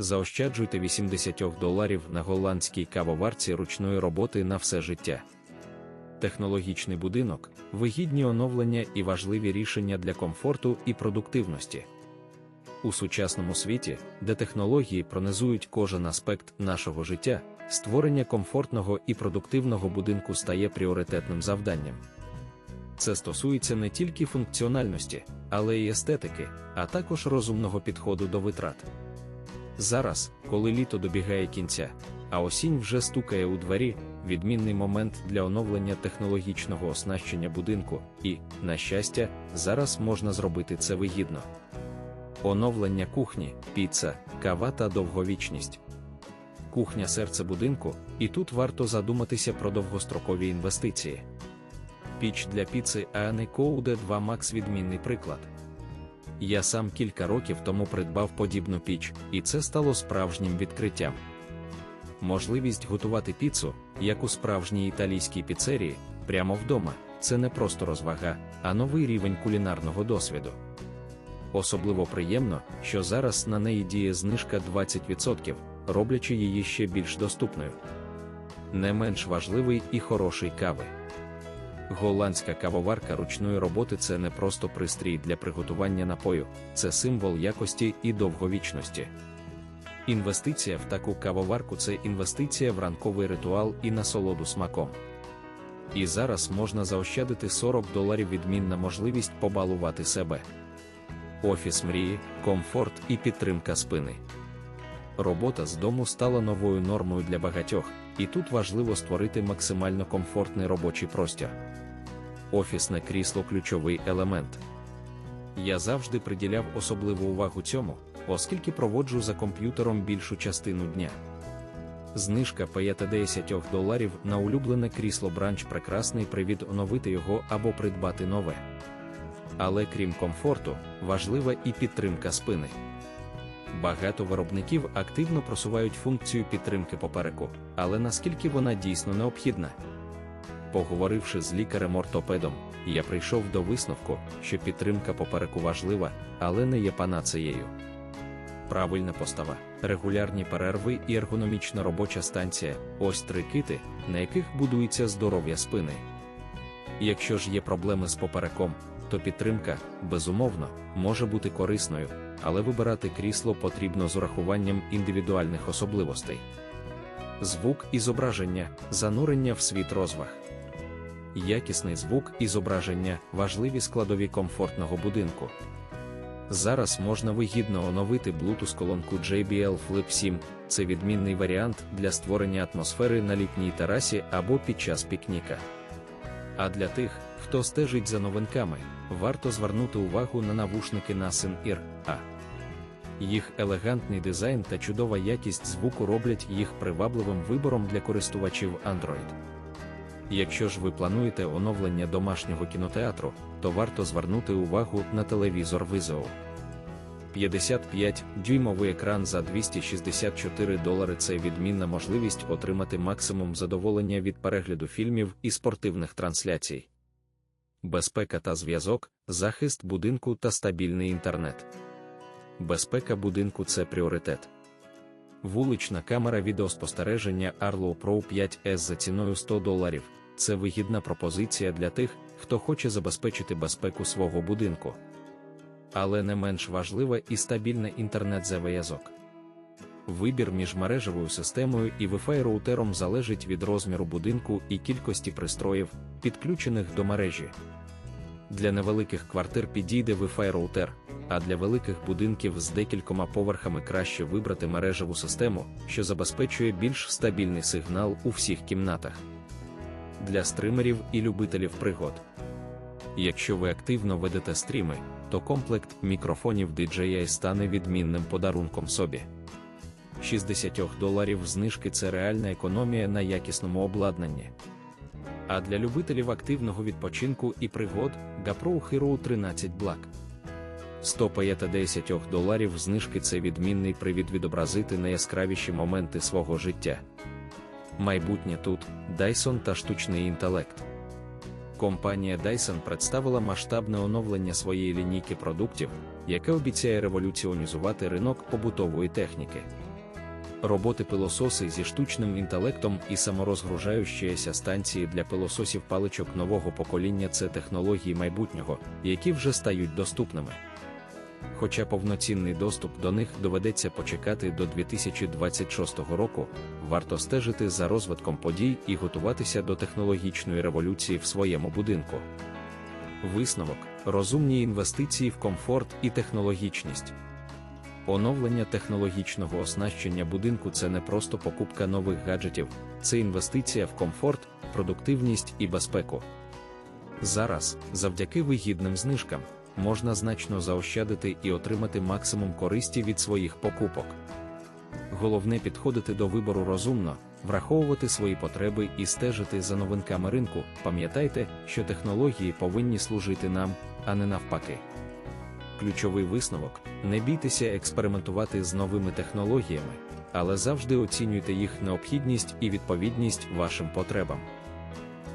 Заощаджуйте 80 доларів на голландській кавоварці ручної роботи на все життя. Технологічний будинок, вигідні оновлення і важливі рішення для комфорту і продуктивності. У сучасному світі, де технології пронизують кожен аспект нашого життя, створення комфортного і продуктивного будинку стає пріоритетним завданням. Це стосується не тільки функціональності, але й естетики, а також розумного підходу до витрат. Зараз, коли літо добігає кінця, а осінь вже стукає у двері, відмінний момент для оновлення технологічного оснащення будинку, і, на щастя, зараз можна зробити це вигідно. Оновлення кухні, піца, кава та довговічність. Кухня серце будинку, і тут варто задуматися про довгострокові інвестиції. Піч для піци Аани Коуде 2 Max відмінний приклад. Я сам кілька років тому придбав подібну піч, і це стало справжнім відкриттям. Можливість готувати піцу, як у справжній італійській піцерії, прямо вдома, це не просто розвага, а новий рівень кулінарного досвіду. Особливо приємно, що зараз на неї діє знижка 20%, роблячи її ще більш доступною. Не менш важливий і хороший кави. Голландська кавоварка ручної роботи це не просто пристрій для приготування напою, це символ якості і довговічності. Інвестиція в таку кавоварку це інвестиція в ранковий ритуал і насолоду смаком. І зараз можна заощадити 40 доларів відмінна можливість побалувати себе. Офіс мрії, комфорт і підтримка спини. Робота з дому стала новою нормою для багатьох, і тут важливо створити максимально комфортний робочий простір. Офісне крісло ключовий елемент. Я завжди приділяв особливу увагу цьому, оскільки проводжу за комп'ютером більшу частину дня. Знижка 50 доларів на улюблене крісло бранч прекрасний привід оновити його або придбати нове. Але крім комфорту, важлива і підтримка спини. Багато виробників активно просувають функцію підтримки попереку, але наскільки вона дійсно необхідна? Поговоривши з лікарем-ортопедом, я прийшов до висновку, що підтримка попереку важлива, але не є панацеєю. Правильна постава, регулярні перерви і ергономічна робоча станція ось три кити, на яких будується здоров'я спини. Якщо ж є проблеми з попереком, то підтримка, безумовно, може бути корисною, але вибирати крісло потрібно з урахуванням індивідуальних особливостей. Звук і зображення, занурення в світ розваг. Якісний звук і зображення важливі складові комфортного будинку. Зараз можна вигідно оновити Bluetooth-колонку JBL Flip 7, це відмінний варіант для створення атмосфери на літній терасі або під час пікніка. А для тих, хто стежить за новинками, варто звернути увагу на навушники Nasen Ear A. Їх елегантний дизайн та чудова якість звуку роблять їх привабливим вибором для користувачів Android. Якщо ж ви плануєте оновлення домашнього кінотеатру, то варто звернути увагу на телевізор Vizio. 55-дюймовий екран за 264 долари це відмінна можливість отримати максимум задоволення від перегляду фільмів і спортивних трансляцій. Безпека та зв'язок, захист будинку та стабільний інтернет. Безпека будинку це пріоритет. Вулична камера відеоспостереження Arlo Pro 5S за ціною 100 доларів це вигідна пропозиція для тих, хто хоче забезпечити безпеку свого будинку. Але не менш важлива і стабільна інтернет-зв'язок. Вибір між мережевою системою і Wi-Fi роутером залежить від розміру будинку і кількості пристроїв, підключених до мережі. Для невеликих квартир підійде Wi-Fi роутер, а для великих будинків з декількома поверхами краще вибрати мережеву систему, що забезпечує більш стабільний сигнал у всіх кімнатах. Для стримерів і любителів пригод. Якщо ви активно ведете стріми, то комплект мікрофонів DJI стане відмінним подарунком собі. 60 доларів знижки це реальна економія на якісному обладнанні. А для любителів активного відпочинку і пригод GoPro Hero 13 Black. 150 доларів знижки це відмінний привід відобразити найяскравіші моменти свого життя. Майбутнє тут Dyson та штучний інтелект. Компанія Dyson представила масштабне оновлення своєї лінійки продуктів, яке обіцяє революціонізувати ринок побутової техніки. Роботи-пилососи зі штучним інтелектом і саморозгружаючіся станції для пилососів паличок нового покоління це технології майбутнього, які вже стають доступними. Хоча повноцінний доступ до них доведеться почекати до 2026 року, варто стежити за розвитком подій і готуватися до технологічної революції в своєму будинку. Висновок розумні інвестиції в комфорт і технологічність. Оновлення технологічного оснащення будинку це не просто покупка нових гаджетів, це інвестиція в комфорт, продуктивність і безпеку. Зараз, завдяки вигідним знижкам, можна значно заощадити і отримати максимум користі від своїх покупок. Головне підходити до вибору розумно, враховувати свої потреби і стежити за новинками ринку. Пам'ятайте, що технології повинні служити нам, а не навпаки. Ключовий висновок не бійтеся експериментувати з новими технологіями, але завжди оцінюйте їх необхідність і відповідність вашим потребам.